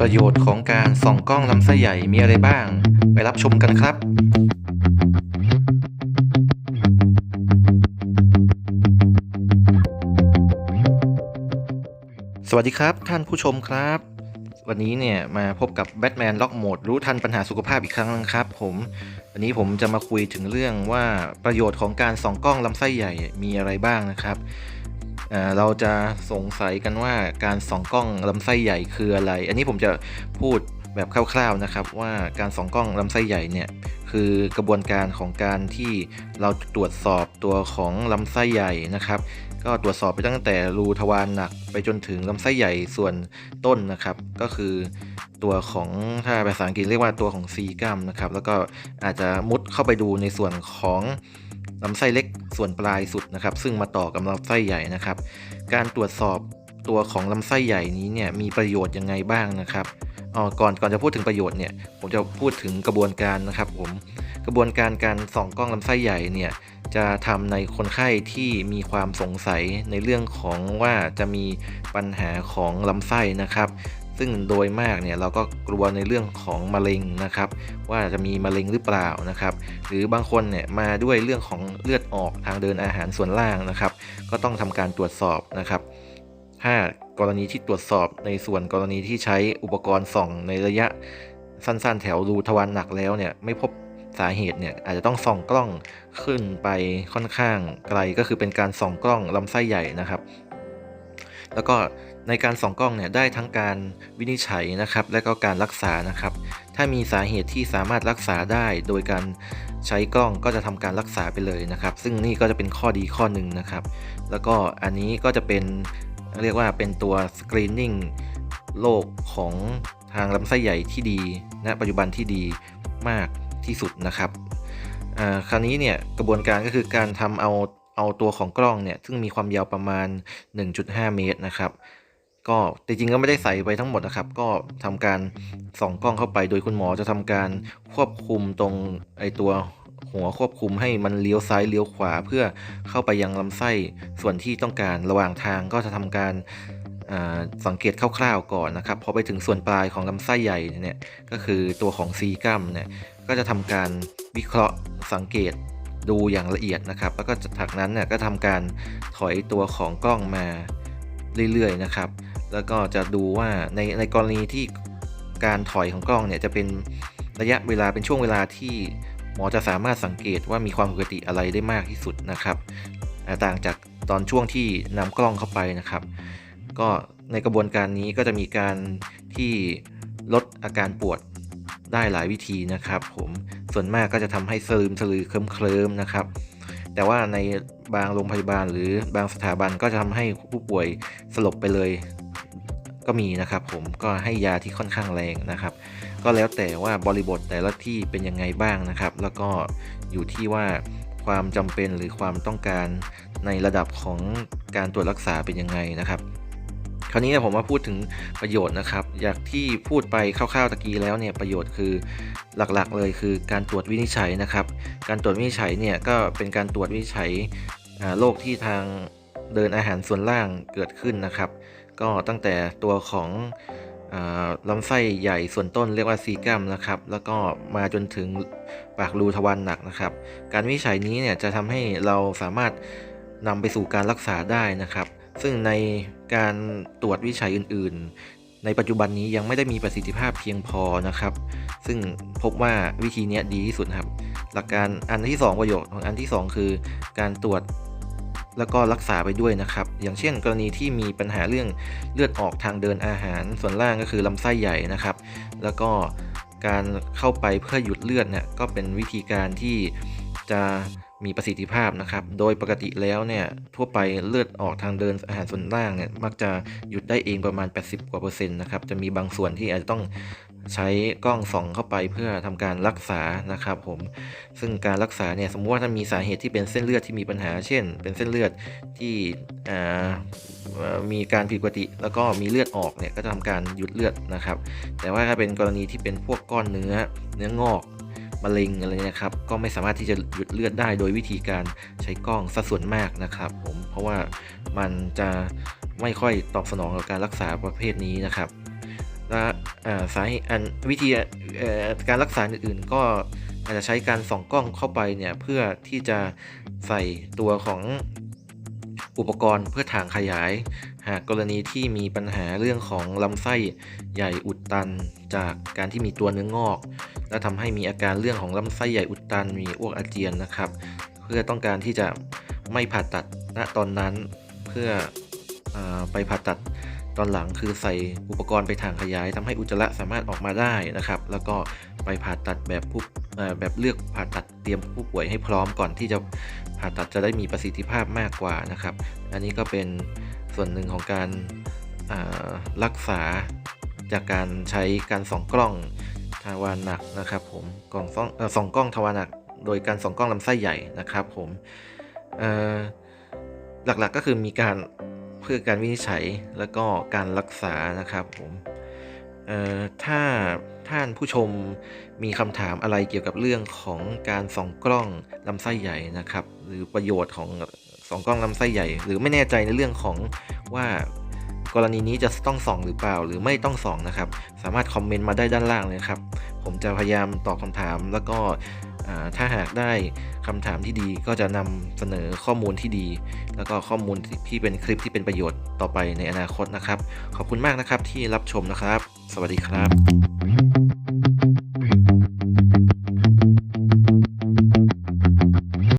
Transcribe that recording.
ประโยชน์ของการส่องกล้องลำไส้ใหญ่มีอะไรบ้าง ไปรับชมกันครับ สวัสดีครับท่านผู้ชมครับ วันนี้เนี่ยมาพบกับแบทแมนล็อกโหมดรู้ทันปัญหาสุขภาพอีกครั้งนึงครับผมวันนี้ผมจะมาคุยถึงเรื่องว่าประโยชน์ของการส่องกล้องลำไส้ใหญ่มีอะไรบ้างนะครับ เราจะสงสัยกันว่าการส่องกล้องลำไส้ใหญ่คืออะไร อันนี้ผมจะพูดแบบคร่าวๆนะครับว่าการส่องกล้องลำไส้ใหญ่เนี่ยคือกระบวนการของการที่เราตรวจสอบตัวของลำไส้ใหญ่นะครับ ก็ตรวจสอบไปตั้งแต่รูทวารหนักไปจนถึงลำไส้ใหญ่ส่วนต้นนะครับ ก็คือตัวของถ้าภาษาอังกฤษเรียกว่าตัวของซีกัมนะครับแล้วก็อาจจะมุดเข้าไปดูในส่วนของ ลำไส้เล็กส่วนปลายสุดนะครับ ซึ่งมาต่อกับลำไส้ใหญ่นะครับ การตรวจสอบตัวของลำไส้ใหญ่นี้เนี่ยมีประโยชน์ยังไงบ้างนะครับอ๋อก่อนก่อนจะพูดถึงประโยชน์เนี่ยผมจะพูดถึงกระบวนการนะครับผมกระบวนการการส่องกล้องลำไส้ใหญ่เนี่ยจะทำในคนไข้ที่มีความสงสัยในเรื่องของว่าจะมีปัญหาของลำไส้นะครับ ซึ่งโดยมากเนี่ยเราก็กลัวในเรื่องของมะเร็งนะครับ ว่าจะมีมะเร็งหรือเปล่านะครับ หรือบางคนเนี่ยมาด้วยเรื่องของเลือดออกทางเดินอาหารส่วนล่างนะครับ ก็ต้องทำการตรวจสอบนะครับ ถ้ากรณีที่ตรวจสอบในส่วนกรณีที่ใช้อุปกรณ์ส่องในระยะสั้นๆ แถวรูทวารหนักแล้วเนี่ยไม่พบสาเหตุเนี่ยอาจจะต้องส่องกล้องขึ้นไปค่อนข้างไกลก็คือเป็นการส่องกล้องลำไส้ใหญ่นะครับ แล้วก็ในการส่องกล้องเนี่ยได้ทั้งการวินิจฉัยนะครับ และก็การรักษานะครับ ถ้ามีสาเหตุที่สามารถรักษาได้โดยการใช้กล้องก็จะทำการรักษาไปเลยนะครับ ซึ่งนี่ก็จะเป็นข้อดีข้อหนึ่งนะครับ แล้วก็อันนี้ก็จะเป็นเรียกว่าเป็นตัวสกรีนนิ่งโรคของทางลำไส้ใหญ่ที่ดีณปัจจุบันที่ดีมากที่สุดนะครับคราวนี้เนี่ยกระบวนการก็คือการทำเอา เอาตัวของกล้องเนี่ยซึ่งมีความยาวประมาณ 1.5 เมตรนะครับ ก็จริงๆก็ไม่ได้ใส่ไปทั้งหมดนะครับ ก็ทำการส่องกล้องเข้าไป โดยคุณหมอจะทำการควบคุมตรงไอตัวหัวควบคุมให้มันเลี้ยวซ้ายเลี้ยวขวาเพื่อเข้าไปยังลำไส้ส่วนที่ต้องการระหว่างทางก็จะทำการสังเกตคร่าวๆก่อนนะครับพอไปถึงส่วนปลายของลำไส้ใหญ่เนี่ยก็คือตัวของซีกัมเนี่ยก็จะทำการวิเคราะห์สังเกต ดูอย่างละเอียดนะครับ แล้วก็จากนั้นเนี่ยก็ทำการถอยตัวของกล้องมาเรื่อยๆนะครับ แล้วก็จะดูว่าในในกรณีที่การถอยของกล้องเนี่ยจะเป็นระยะเวลาเป็นช่วงเวลาที่หมอจะสามารถสังเกตว่ามีความปกติอะไรได้มากที่สุดนะครับ ต่างจากตอนช่วงที่นำกล้องเข้าไปนะครับ ก็ในกระบวนการนี้ก็จะมีการที่ลดอาการปวด ได้หลายวิธีนะครับ ผมส่วนมากก็จะทำให้สลืมสลือเคลิ้มเคลิมนะครับ แต่ว่าในบางโรงพยาบาลหรือบางสถาบันก็จะทำให้ผู้ป่วยสลบไปเลยก็มีนะครับ ผมก็ให้ยาที่ค่อนข้างแรงนะครับ ก็แล้วแต่ว่าบริบทแต่ละที่เป็นยังไงบ้างนะครับ แล้วก็อยู่ที่ว่าความจำเป็นหรือความต้องการในระดับของการตรวจรักษาเป็นยังไงนะครับ คราวนี้เนี่ยผมมาพูดถึงประโยชน์นะครับ อยากที่พูดไปคร่าวๆตะกี้แล้วเนี่ยประโยชน์คือหลักๆเลยคือการตรวจวินิจฉัยนะครับ การตรวจวินิจฉัยเนี่ยก็เป็นการตรวจวินิจฉัยโรคที่ทางเดินอาหารส่วนล่างเกิดขึ้นนะครับ ก็ตั้งแต่ตัวของอลำไส้ใหญ่ส่วนต้นเรียกว่าซีกัมนะครับ แล้วก็มาจนถึงปากรูทวารหนักนะครับ การวินิจฉัยนี้เนี่ยจะทำให้เราสามารถนำไปสู่การรักษาได้นะครับ ซึ่งในการตรวจวิจัยอื่น ๆ ในปัจจุบันนี้ยังไม่ได้มีประสิทธิภาพเพียงพอนะครับ ซึ่งพบว่าวิธีนี้ดีที่สุดครับ หลักการอันที่ 2 ประโยชน์ของอันที่ 2 คือการตรวจแล้วก็รักษาไปด้วยนะครับ อย่างเช่น กรณีที่มีปัญหาเรื่องเลือดออกทางเดินอาหาร ส่วนล่างก็คือลำไส้ใหญ่นะครับ แล้วก็การเข้าไปเพื่อหยุดเลือดเนี่ยก็เป็นวิธีการที่จะ มีประสิทธิภาพนะครับ โดยปกติแล้วเนี่ยทั่วไปเลือดออกทางเดินอาหารส่วนล่างเนี่ยมักจะหยุดได้เองประมาณ 80 กว่าเปอร์เซ็นต์นะครับ จะมีบางส่วนที่อาจจะต้องใช้กล้องส่องเข้าไปเพื่อทำการรักษานะครับผม ซึ่งการรักษาเนี่ยสมมติว่าถ้ามีสาเหตุที่เป็นเส้นเลือดที่มีปัญหา เช่น เป็นเส้นเลือดที่มีการผิดปกติ แล้วก็มีเลือดออกเนี่ยก็จะทำการหยุดเลือดนะครับ แต่ว่าถ้าเป็นกรณีที่เป็นพวกก้อนเนื้อเนื้องอก มะเร็งอะไรนะครับ ก็ไม่สามารถที่จะหยุดเลือดได้โดยวิธีการใช้กล้องซะส่วนมากนะครับผมเพราะว่ามันจะไม่ค่อยตอบสนองกับการรักษาประเภทนี้นะครับและสายอันวิธีการรักษาอื่นๆ ก็อาจจะใช้การส่องกล้องเข้าไปเนี่ยเพื่อที่จะใส่ตัวของ อุปกรณ์เพื่อถ่างขยาย หากกรณีที่มีปัญหาเรื่องของลำไส้ใหญ่อุดตัน จากการที่มีตัวเนื้องอก และทำให้มีอาการเรื่องของลำไส้ใหญ่อุดตันมีอ้วกอาเจียนนะครับ เพื่อต้องการที่จะไม่ผ่าตัดณตอนนั้น เพื่ออไปผ่าตัด ตอนหลังคือใส่อุปกรณ์ไปถ่างขยายทำให้อุจจาระสามารถออกมาได้นะครับ แล้วก็ไปผ่าตัดแบบผู้แบบเลือกผ่าตัดเตรียมผู้ป่วยให้พร้อมก่อนที่จะผ่าตัดจะได้มีประสิทธิภาพมากกว่านะครับ อันนี้ก็เป็นส่วนหนึ่งของการรักษาจากการใช้การส่องกล้องทวารหนักนะครับ ผมกล่องส่องเออส่องกล้องทวารหนัก โดยการส่องกล้องลำไส้ใหญ่นะครับ ผมหลักๆก็คือมีการ พื่อการวินิจฉัยแล้วก็การรักษานะครับผมถ้าท่านผู้ชมมีคำถามอะไรเกี่ยวกับเรื่องของการส่องกล้องลำไส้ใหญ่นะครับ หรือประโยชน์ของส่องกล้องลำไส้ใหญ่ หรือไม่แน่ใจในเรื่องของว่ากรณีนี้จะต้องส่องหรือเปล่า หรือไม่ต้องส่องนะครับ สามารถคอมเมนต์มาได้ด้านล่างเลยครับ ผมจะพยายามตอบคำถามแล้วก็ ถ้าหากได้คำถามที่ดีก็จะนำเสนอข้อมูลที่ดี แล้วก็ข้อมูลที่เป็นคลิปที่เป็นประโยชน์ต่อไปในอนาคตนะครับ ขอบคุณมากนะครับที่รับชมนะครับ สวัสดีครับ